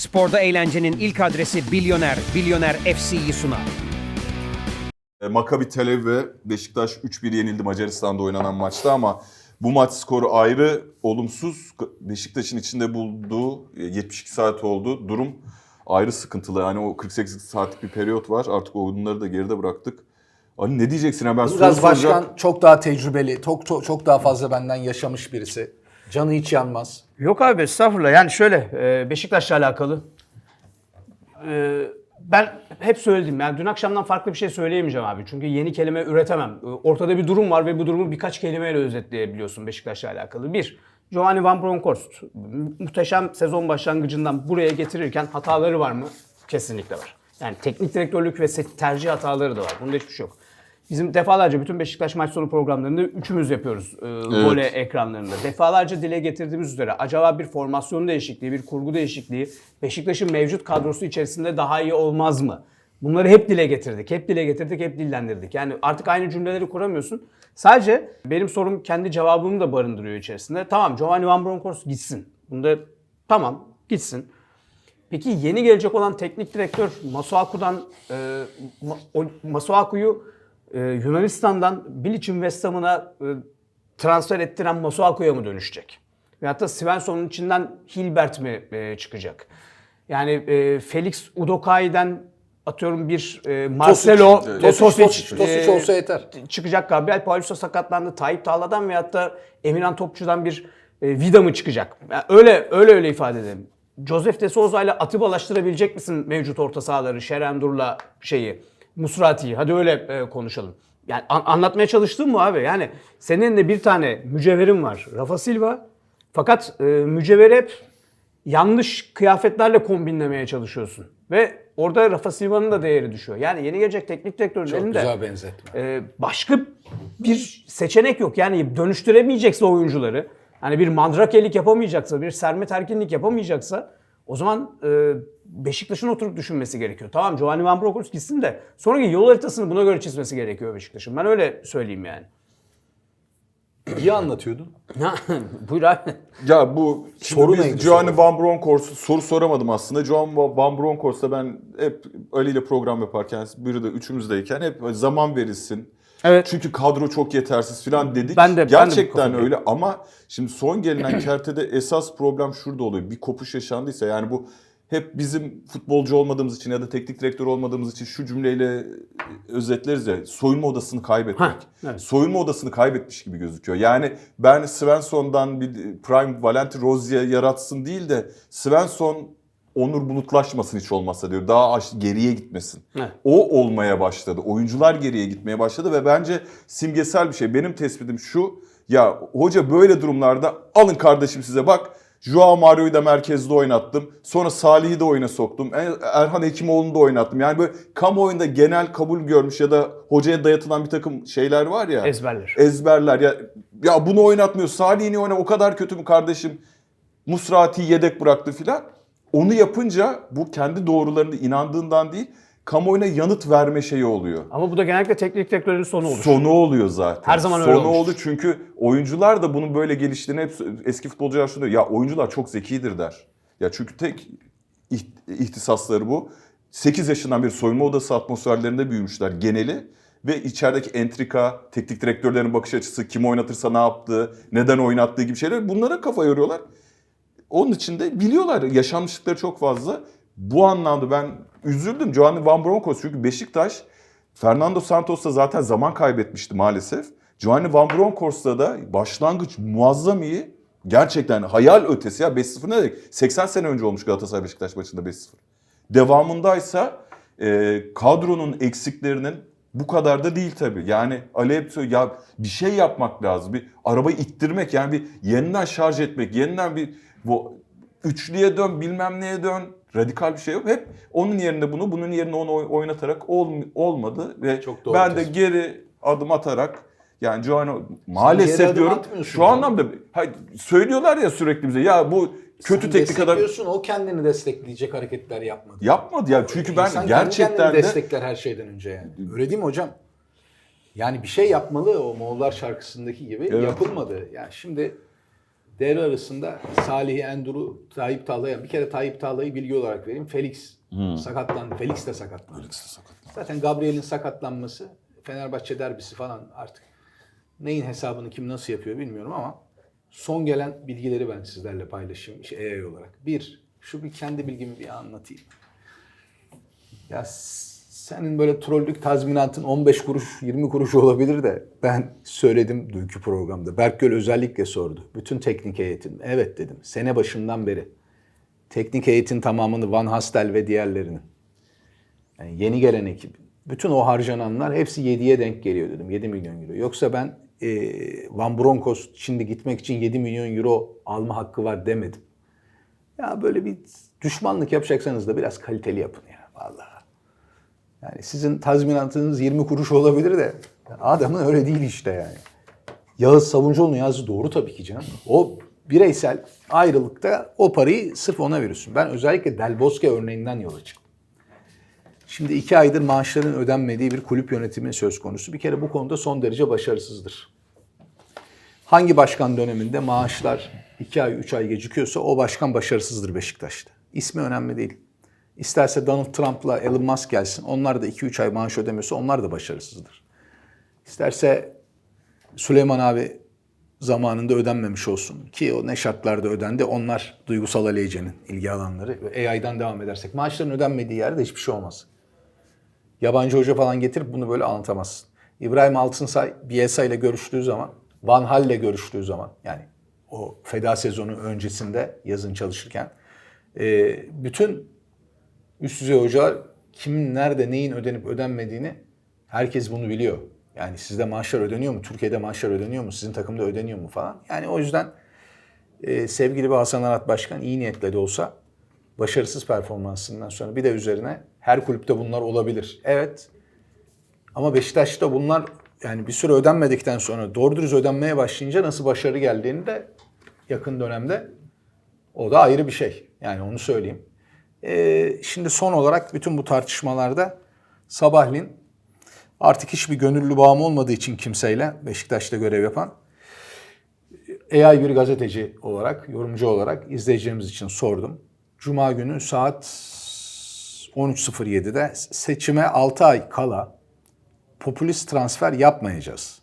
Sporda eğlencenin ilk adresi Bilyoner, Bilyoner FC'yi sunar. E, Maccabi Tel Aviv ve Beşiktaş 3-1 yenildi Macaristan'da oynanan maçta ama bu maç skoru ayrı, olumsuz. Beşiktaş'ın içinde bulduğu e, 72 saat oldu. Durum ayrı sıkıntılı. Yani o 48 saatlik bir periyot var. Artık onları da geride bıraktık. Ali ne diyeceksin? Ben Biraz başkan çok daha tecrübeli, çok, çok, çok daha fazla benden yaşamış birisi. Canı hiç yanmaz. Yok abi estağfurullah. Yani şöyle e, Beşiktaş'la alakalı. e, Ben hep söyledim. Yani dün akşamdan farklı bir şey söyleyemeyeceğim abi. Çünkü yeni kelime üretemem. E, Ortada bir durum var ve bu durumu birkaç kelimeyle özetleyebiliyorsun Beşiktaş'la alakalı. Bir, Giovanni Van Bronckhorst mu- muhteşem sezon başlangıcından buraya getirirken hataları var mı? Kesinlikle var. Yani teknik direktörlük ve tercih hataları da var. Bunda hiçbir şey yok. Bizim defalarca bütün Beşiktaş maç sonu programlarında üçümüz yapıyoruz e, voley ekranlarında. Defalarca dile getirdiğimiz üzere acaba bir formasyon değişikliği, bir kurgu değişikliği Beşiktaş'ın mevcut kadrosu içerisinde daha iyi olmaz mı? Bunları hep dile getirdik, hep dile getirdik, hep dillendirdik. Yani artık aynı cümleleri kuramıyorsun. Sadece benim sorum kendi cevabımı da barındırıyor içerisinde. Tamam Giovanni Van Bronckhorst gitsin. Bunda tamam gitsin. Peki yeni gelecek olan teknik direktör Masuaku'dan e, Masuaku'yu e, Yunanistan'dan Bilic'in West Ham'ına e, transfer ettiren Masuaku'ya mı dönüşecek? Veyahut da Svensson'un içinden Hilbert mi e, çıkacak? Yani e, Felix Udokai'den atıyorum bir e, Marcelo Tosic, ve Tosic, Tosic, Tosic e, olsa yeter. çıkacak. Gabriel Paulista sakatlandı. Tayyip Tağla'dan veyahut da Emirhan Topçu'dan bir e, Vida mı çıkacak? Yani öyle öyle öyle ifade edelim. Joseph de Souza ile Atibalaştırabilecek misin mevcut orta sahaları? Şerendur'la şeyi, Musrati'yi. Hadi öyle e, konuşalım. Yani an- anlatmaya çalıştım mı abi? Yani senin de bir tane mücevherin var. Rafa Silva. Fakat e, mücevheri hep yanlış kıyafetlerle kombinlemeye çalışıyorsun. Ve orada Rafa Silva'nın da değeri düşüyor. Yani yeni gelecek teknik direktörlerin Çok de güzel benzetme. e, başka bir seçenek yok. Yani dönüştüremeyecekse oyuncuları, hani bir mandrakelik yapamayacaksa, bir sermet erkinlik yapamayacaksa o zaman e, Beşiktaş'ın oturup düşünmesi gerekiyor. Tamam Giovanni Van Bronckhorst gitsin de sonraki yol haritasını buna göre çizmesi gerekiyor Beşiktaş'ın. Ben öyle söyleyeyim yani. İyi anlatıyordun. Buyur abi. Ya bu şimdi Soru biz neydi Giovanni? Van Bronckhorst soru soramadım aslında. Giovanni Van Bronckhorst'la ben hep Ali ile program yaparken biri de üçümüzdeyken hep zaman verilsin. Evet. Çünkü kadro çok yetersiz falan dedik. Ben de- ben de Gerçekten öyle ama şimdi son gelinen kertede esas problem şurada oluyor. Bir kopuş yaşandıysa yani bu hep bizim futbolcu olmadığımız için ya da teknik direktör olmadığımız için şu cümleyle özetleriz ya soyunma odasını kaybetmek. Hah, evet. Soyunma odasını kaybetmiş gibi gözüküyor. Yani ben Svensson'dan bir Prime Valenti Rozier yaratsın değil de Svensson Onur bulutlaşmasın hiç olmazsa diyor. Daha geriye gitmesin. Evet. O olmaya başladı. Oyuncular geriye gitmeye başladı ve bence simgesel bir şey. Benim tespitim şu. Ya hoca böyle durumlarda alın kardeşim size bak. Joao Mario'yu da merkezde oynattım. Sonra Salih'i de oyuna soktum. Er- Erhan Hekimoğlu'nu da oynattım. Yani böyle kamuoyunda genel kabul görmüş ya da hocaya dayatılan bir takım şeyler var ya. Ezberler. Ezberler. Ya, ya bunu oynatmıyor. Salih'ini oyna o kadar kötü mü kardeşim? Musrati yedek bıraktı filan. Onu yapınca bu kendi doğrularında inandığından değil, kamuoyuna yanıt verme şeyi oluyor. Ama bu da genellikle teknik direktörlerin sonu olur. Sonu oluyor zaten. Her zaman öyle Sonu oldu çünkü oyuncular da bunun böyle geliştiğini hep eski futbolcular şunu diyor. Ya oyuncular çok zekidir der. Ya çünkü tek iht- ihtisasları bu. 8 yaşından beri soyunma odası atmosferlerinde büyümüşler geneli. Ve içerideki entrika, teknik direktörlerin bakış açısı, kim oynatırsa ne yaptığı, neden oynattığı gibi şeyler bunlara kafa yoruyorlar. Onun için de biliyorlar yaşanmışlıkları çok fazla. Bu anlamda ben üzüldüm Giovanni Van Bronckhorst çünkü Beşiktaş Fernando Santos'ta zaten zaman kaybetmişti maalesef. Giovanni Van Bronckhorst'ta da başlangıç muazzam iyi. Gerçekten hayal ötesi ya 5-0 ne demek? 80 sene önce olmuş Galatasaray Beşiktaş maçında 5-0. Devamındaysa e, kadronun eksiklerinin bu kadar da değil tabii. Yani söylüyor ya bir şey yapmak lazım. Bir arabayı ittirmek yani bir yeniden şarj etmek, yeniden bir bu üçlüye dön bilmem neye dön radikal bir şey yok. Hep onun yerine bunu, bunun yerine onu oy- oynatarak ol, olmadı ve Çok doğru ben de tespit. geri adım atarak yani Giovanni maalesef diyorum şu anlamda hayır, söylüyorlar ya sürekli bize ya bu kötü Sen teknik adam o kendini destekleyecek hareketler yapmadı. yapmadı ya çünkü ben İnsan kendi gerçekten kendini de destekler her şeyden önce yani. Öyle değil mi hocam? Yani bir şey yapmalı o Moğollar şarkısındaki gibi Evet. yapılmadı. Yani şimdi Devre arasında Salih Endur'u Tayyip Talha'ya bir kere Tayyip Talha'yı bilgi olarak vereyim. Felix sakatlandı. Felix de sakatlandı. Zaten Gabriel'in sakatlanması Fenerbahçe derbisi falan artık neyin hesabını kim nasıl yapıyor bilmiyorum ama son gelen bilgileri ben sizlerle paylaşayım şey, AI olarak. Bir, şu bir kendi bilgimi bir anlatayım. Ya senin böyle trollük tazminatın 15 kuruş 20 kuruş olabilir de ben söyledim dünkü programda. Berkgöl özellikle sordu. Bütün teknik heyetin. Evet dedim. Sene başından beri. Teknik heyetin tamamını Van Hastel ve diğerlerinin. Yani yeni gelen ekip. Bütün o harcananlar hepsi 7'ye denk geliyor dedim. 7 milyon euro. Yoksa ben e, Van Broncos şimdi gitmek için 7 milyon euro alma hakkı var demedim. Ya böyle bir düşmanlık yapacaksanız da biraz kaliteli yapın ya vallahi. Yani sizin tazminatınız 20 kuruş olabilir de adamın öyle değil işte yani. Yağız Savuncuoğlu'nun yazdığı doğru tabii ki canım. O bireysel ayrılıkta o parayı sırf ona veriyorsun. Ben özellikle Del Bosque örneğinden yola çıktım. Şimdi iki aydır maaşların ödenmediği bir kulüp yönetimi söz konusu. Bir kere bu konuda son derece başarısızdır. Hangi başkan döneminde maaşlar iki ay, üç ay gecikiyorsa o başkan başarısızdır Beşiktaş'ta. İsmi önemli değil. İsterse Donald Trump'la Elon Musk gelsin. Onlar da 2-3 ay maaş ödemiyorsa onlar da başarısızdır. İsterse Süleyman abi zamanında ödenmemiş olsun. Ki o ne şartlarda ödendi onlar duygusal aleycenin ilgi alanları. AI'dan devam edersek. Maaşların ödenmediği yerde hiçbir şey olmaz. Yabancı hoca falan getirip bunu böyle anlatamazsın. İbrahim Altınsay Bielsa ile görüştüğü zaman, Van Hal ile görüştüğü zaman yani o feda sezonu öncesinde yazın çalışırken e, bütün üst düzey hocalar kimin nerede neyin ödenip ödenmediğini herkes bunu biliyor. Yani sizde maaşlar ödeniyor mu? Türkiye'de maaşlar ödeniyor mu? Sizin takımda ödeniyor mu falan. Yani o yüzden e, sevgili bir Hasan Arat Başkan iyi niyetle de olsa başarısız performansından sonra bir de üzerine her kulüpte bunlar olabilir. Evet. Ama Beşiktaş'ta bunlar yani bir süre ödenmedikten sonra doğru dürüst ödenmeye başlayınca nasıl başarı geldiğini de yakın dönemde o da ayrı bir şey. Yani onu söyleyeyim. Ee, şimdi son olarak bütün bu tartışmalarda sabahleyin artık hiçbir gönüllü bağım olmadığı için kimseyle Beşiktaş'ta görev yapan AI bir gazeteci olarak, yorumcu olarak izleyicilerimiz için sordum. Cuma günü saat 13.07'de seçime 6 ay kala popülist transfer yapmayacağız.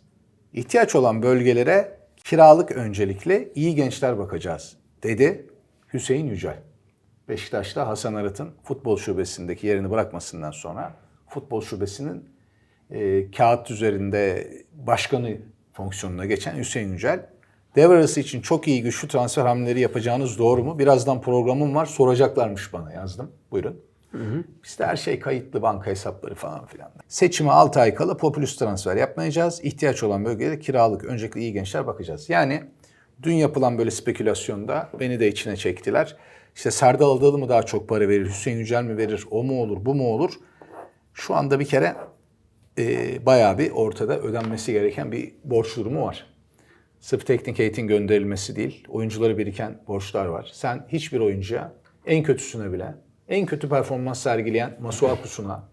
İhtiyaç olan bölgelere kiralık öncelikle iyi gençler bakacağız dedi Hüseyin Yücel. Beşiktaş'ta Hasan Arat'ın futbol şubesindeki yerini bırakmasından sonra futbol şubesinin e, kağıt üzerinde başkanı fonksiyonuna geçen Hüseyin Yücel devre arası için çok iyi güçlü transfer hamleleri yapacağınız doğru mu? Birazdan programım var soracaklarmış bana yazdım. Buyurun. Bizde her şey kayıtlı banka hesapları falan filan. Seçime 6 ay kala popülist transfer yapmayacağız. İhtiyaç olan bölgelere kiralık öncelikle iyi gençler bakacağız. Yani dün yapılan böyle spekülasyonda beni de içine çektiler. İşte Serdal Adalı mı daha çok para verir, Hüseyin Yücel mi verir, o mu olur, bu mu olur? Şu anda bir kere e, bayağı bir ortada ödenmesi gereken bir borç durumu var. Sırf teknik eğitim gönderilmesi değil, oyuncuları biriken borçlar var. Sen hiçbir oyuncuya, en kötüsüne bile, en kötü performans sergileyen Masuaku'suna,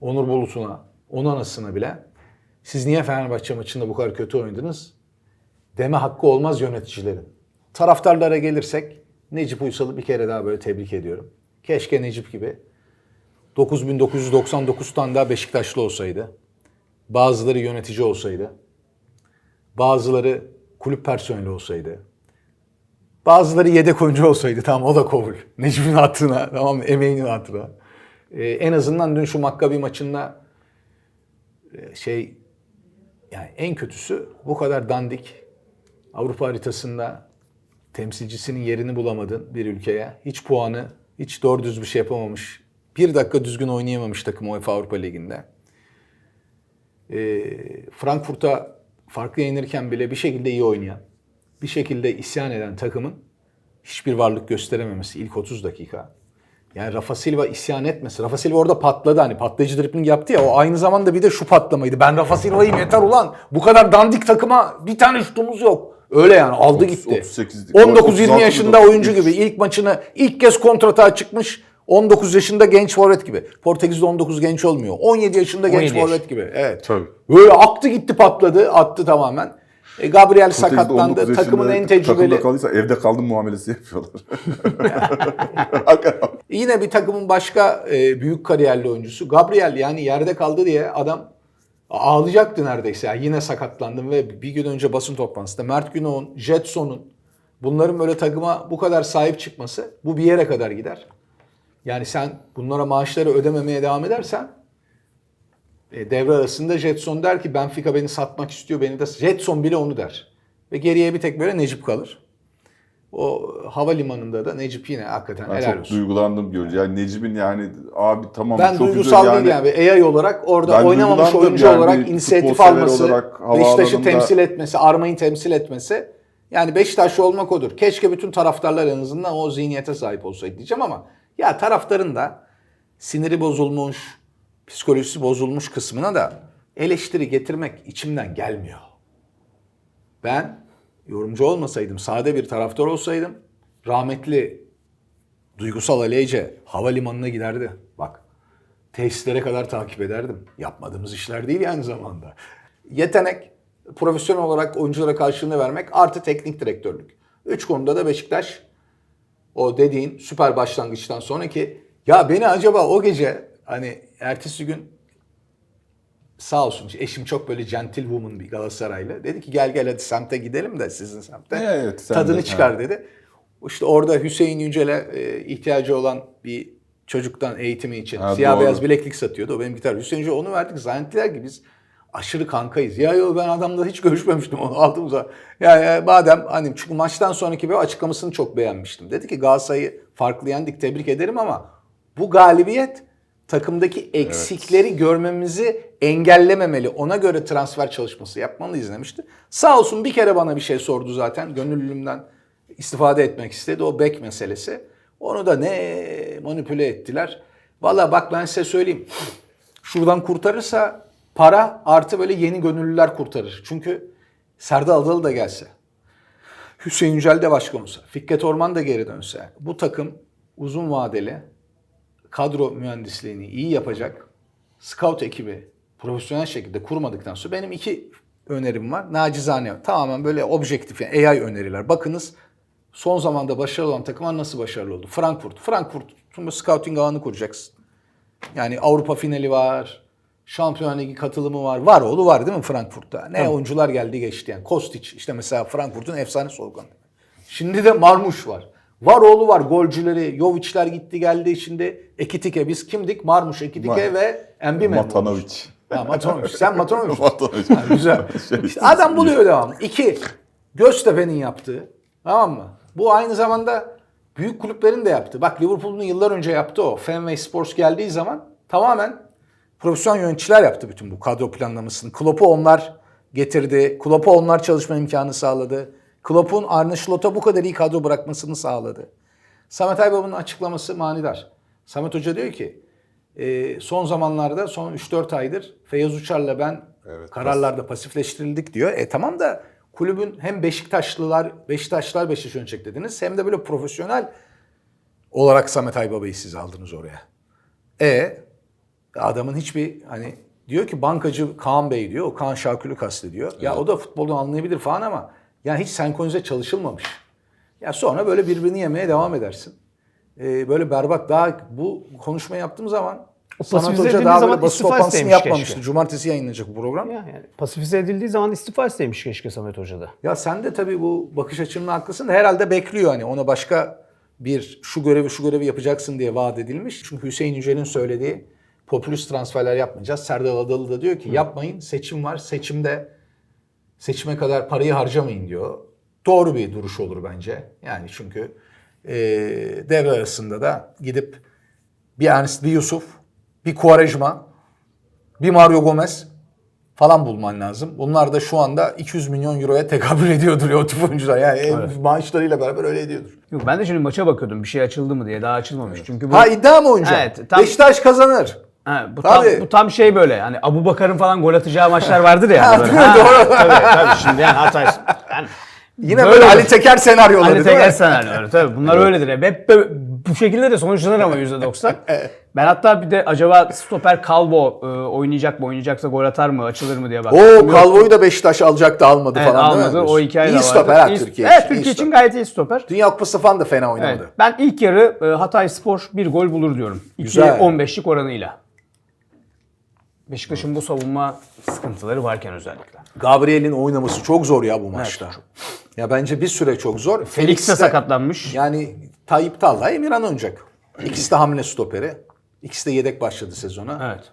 Onur Bulut'una, Onana'sına bile siz niye Fenerbahçe maçında bu kadar kötü oynadınız deme hakkı olmaz yöneticilerin. Taraftarlara gelirsek Necip Uysal'ı bir kere daha böyle tebrik ediyorum. Keşke Necip gibi 9999 tane daha Beşiktaşlı olsaydı. Bazıları yönetici olsaydı. Bazıları kulüp personeli olsaydı. Bazıları yedek oyuncu olsaydı tamam o da kabul. Necip'in hatırına tamam mı? Emeğinin hatırına. Ee, en azından dün şu Makkabi maçında e, şey yani en kötüsü bu kadar dandik Avrupa haritasında temsilcisinin yerini bulamadın bir ülkeye. Hiç puanı, hiç doğru düz bir şey yapamamış. Bir dakika düzgün oynayamamış takım UEFA Avrupa Ligi'nde. Ee, Frankfurt'a farklı yenirken bile bir şekilde iyi oynayan, bir şekilde isyan eden takımın hiçbir varlık gösterememesi ilk 30 dakika. Yani Rafa Silva isyan etmesi. Rafa Silva orada patladı hani patlayıcı dribbling yaptı ya o aynı zamanda bir de şu patlamaydı. Ben Rafa Silva'yım yeter ulan. Bu kadar dandik takıma bir tane şutumuz yok. Öyle yani aldı 30, gitti. 38, 19-20 36, yaşında oyuncu 33. gibi ilk maçını ilk kez kontratağa çıkmış 19 yaşında genç forvet gibi. Portekiz'de 19 genç olmuyor. 17 yaşında genç 17 yaş. forvet gibi. Evet. Tabii. Böyle aktı gitti patladı attı tamamen. E, Gabriel Portekiz'de 19 sakatlandı. Takımın en tecrübeli. Takımda kalırsa evde kaldım muamelesi yapıyorlar. Yine bir takımın başka e, büyük kariyerli oyuncusu. Gabriel yani yerde kaldı diye adam ağlayacaktı neredeyse. Yani yine sakatlandım ve bir gün önce basın toplantısında Mert Günok'un, Jetson'un bunların böyle takıma bu kadar sahip çıkması bu bir yere kadar gider. Yani sen bunlara maaşları ödememeye devam edersen e, devre arasında Jetson der ki Benfica beni satmak istiyor beni de Jetson bile onu der. Ve geriye bir tek böyle Necip kalır. O havalimanında da Necip yine hakikaten Ben helal çok olsun. duygulandım görünce. Yani Necip'in yani abi tamam Ben çok duygusal güzel değil yani. Bir AI olarak orada Ben oynamamış oyuncu yani olarak inisiyatif alması, olarak Beşiktaş'ı temsil etmesi, Arma'yı temsil etmesi. Yani Beşiktaşlı olmak odur. Keşke bütün taraftarlar en azından o zihniyete sahip olsaydı diyeceğim ama ya taraftarın da siniri bozulmuş, psikolojisi bozulmuş kısmına da eleştiri getirmek içimden gelmiyor. Ben yorumcu olmasaydım, sade bir taraftar olsaydım rahmetli Duygusal Aleyce havalimanına giderdi. Bak tesislere kadar takip ederdim. Yapmadığımız işler değil aynı zamanda. Yetenek, profesyonel olarak oyunculara karşılığını vermek artı teknik direktörlük. Üç konuda da Beşiktaş o dediğin süper başlangıçtan sonraki ya beni acaba o gece hani ertesi gün sağ olsun eşim çok böyle gentlewoman bir Galatasaraylı. Dedi ki gel gel hadi semte gidelim de sizin semte. Evet, sen Tadını de, çıkar ha. dedi. İşte orada Hüseyin Yücel'e e, ihtiyacı olan bir çocuktan eğitimi için Ha, siyah doğru. beyaz bileklik satıyordu. O benim gitar. Hüseyin Yücel'e onu verdik. Zannettiler ki biz aşırı kankayız. Ya yo ben adamla hiç görüşmemiştim onu aldım za. Ya, ya madem hani çünkü maçtan sonraki bir açıklamasını çok beğenmiştim. Dedi ki Galatasaray'ı farklı yendik tebrik ederim ama bu galibiyet takımdaki eksikleri görmemizi engellememeli. Ona göre transfer çalışması yapmalıyız demişti. Sağ olsun bir kere bana bir şey sordu zaten. Gönüllülüğümden istifade etmek istedi. O bek meselesi. Onu da ne manipüle ettiler. Valla bak ben size söyleyeyim. Şuradan kurtarırsa para artı böyle yeni gönüllüler kurtarır. Çünkü Serdar Adalı da gelse. Hüseyin Yücel de başkan olsa. Fikret Orman da geri dönse. Bu takım uzun vadeli kadro mühendisliğini iyi yapacak scout ekibi profesyonel şekilde kurmadıktan sonra benim iki önerim var. Nacizane tamamen böyle objektif yani AI öneriler. Bakınız son zamanda başarılı olan takımlar nasıl başarılı oldu? Frankfurt. Frankfurt'un bu scouting ağını kuracaksın. Yani Avrupa finali var. Şampiyon Ligi katılımı var. Var oğlu var değil mi Frankfurt'ta? Ne oyuncular geldi geçti yani. Kostic işte mesela Frankfurt'un efsane solganı. Şimdi de Marmuş var. Var oğlu var golcüleri. Jovic'ler gitti geldi. Şimdi Ekitike. Biz kimdik? Marmuş, Ekitike ve Embime. Matanovic. Ha, Matanovic. Sen Matanovic. Matanovic. Ha, güzel. Şey, İşte adam buluyor devam. İki, Göztepe'nin yaptığı. Tamam mı? Bu aynı zamanda büyük kulüplerin de yaptığı. Bak Liverpool'un yıllar önce yaptı o. Fenway Sports geldiği zaman tamamen profesyonel yöneticiler yaptı bütün bu kadro planlamasını. Klopp'u onlar getirdi. Klopp'a onlar çalışma imkanı sağladı. Klopp'un Arne Slot'a bu kadar iyi kadro bırakmasını sağladı. Samet Aybaba'nın açıklaması manidar. Samet Hoca diyor ki e, son zamanlarda son 3-4 aydır Feyyaz Uçar'la ben Evet, kararlarda pasifleştirildik diyor. E tamam da kulübün hem Beşiktaşlılar, Beşiktaşlılar Beşiktaş yönetecek dediniz hem de böyle profesyonel olarak Samet Aybaba'yı siz aldınız oraya. E adamın hiçbir hani diyor ki bankacı Kaan Bey diyor. O Kaan Şakül'ü kastediyor. Ya o da futboldan anlayabilir falan ama yani hiç senkronize çalışılmamış. Ya sonra böyle birbirini yemeye devam edersin. Ee, böyle berbat daha bu konuşma yaptığım zaman O pasifize Hoca daha zaman böyle basın toplantısını yapmamıştı. keşke. Cumartesi yayınlanacak bu program. Ya yani pasifize edildiği zaman istifa istemiş keşke Samet Hoca da. Ya sen de tabii bu bakış açının haklısın da herhalde bekliyor hani ona başka bir şu görevi şu görevi yapacaksın diye vaat edilmiş. Çünkü Hüseyin Yücel'in söylediği popülist transferler yapmayacağız. Serdar Adalı da diyor ki yapmayın seçim var seçimde seçime kadar parayı harcamayın diyor. Doğru bir duruş olur bence. Yani çünkü e, devre arasında da gidip bir Ernst, bir Yusuf, bir Quaresma, bir Mario Gomez falan bulman lazım. Bunlar da şu anda 200 milyon euroya tekabül ediyordur ya o tip oyuncular. Yani ev maaşlarıyla beraber öyle ediyordur. Yok ben de şimdi maça bakıyordum bir şey açıldı mı diye daha açılmamış. Çünkü bu, Ha iddia mı oyuncu? Evet, tam- Beşiktaş kazanır. Ha, bu, tam, Tabii. bu tam şey böyle hani Abu Bakar'ın falan gol atacağı maçlar vardır ya. Ha, böyle. değil mi? Doğru. Tabii tabii şimdi yani Hatay. Yani Yine böyle, Ali Teker senaryoları Ali değil Teker mi? senaryoları tabii bunlar öyledir. Hep, böyle bu şekilde de sonuçlanır ama %90. Ben hatta bir de acaba stoper Calvo e, oynayacak mı oynayacaksa gol atar mı açılır mı diye baktım. O Yok. Kalvo'yu da Beşiktaş alacaktı almadı Evet, falan değil mi? almadı. O hikaye de İyi vardı. stoper ha İyi- Türkiye Evet için. iyi Türkiye için stoper. gayet iyi stoper. Dünya Kupası falan da fena. Evet. Ben ilk yarı e, Hatay Spor bir gol bulur diyorum. Güzel. 2-15'lik oranıyla. Beşiktaş'ın bu savunma sıkıntıları varken özellikle. Gabriel'in oynaması çok zor ya bu maçta. Ya bence bir süre çok zor. Felix de sakatlanmış. Yani Tayyip Talha Emirhan oynayacak. İkisi de hamle stoperi. İkisi de yedek başladı sezona. Evet.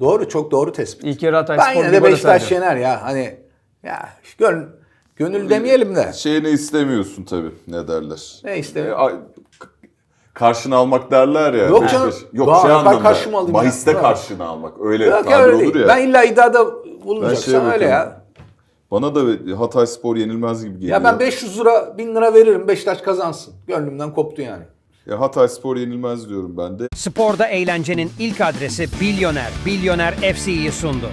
Doğru çok doğru tespit. İlk yarı Hatay ben Spor yine de gol Beşiktaş yener ya. Hani ya gönül, gönül demeyelim de. Şeyini istemiyorsun tabii ne derler. Ne E, istemiyor? a- k- karşını almak derler ya. Yok canım. Yok Daha şey ben anlamda. karşıma alayım ya. Bahiste Ha. karşını almak. Öyle Yok ya tabir öyle olur değil. ya. Ben illa iddiada Ben bulunacaksam öyle bakıyorum. ya. Bana da Hatay Spor yenilmez gibi geliyor. Ya ben 500 lira 1000 lira veririm Beşiktaş kazansın. Gönlümden koptu yani. Ya Hatay Spor yenilmez diyorum ben de. Sporda eğlencenin ilk adresi Bilyoner. Bilyoner FC'yi sundu.